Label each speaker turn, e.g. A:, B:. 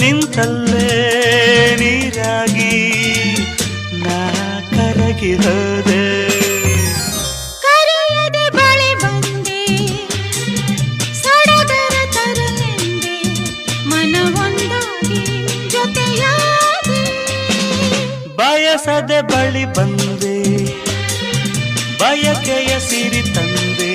A: ನಿಂತಲ್ಲೇ ನೀರಾಗಿ ನಾ ಕರಗಿ ಹೋದೆ
B: ಕರೆಯದೆ ಬಳಿ ಬಂದೆ ಸಡಗರ ತರಲೆಂದೆ ಮನವೊಂದಾಗಿ ಜೊತೆಯಾಗಿ
A: ಬಯಸದೆ ಬಳಿ ಬಂದೆ ಬಯಕೆಯ ಸಿರಿ ತಂದೆ.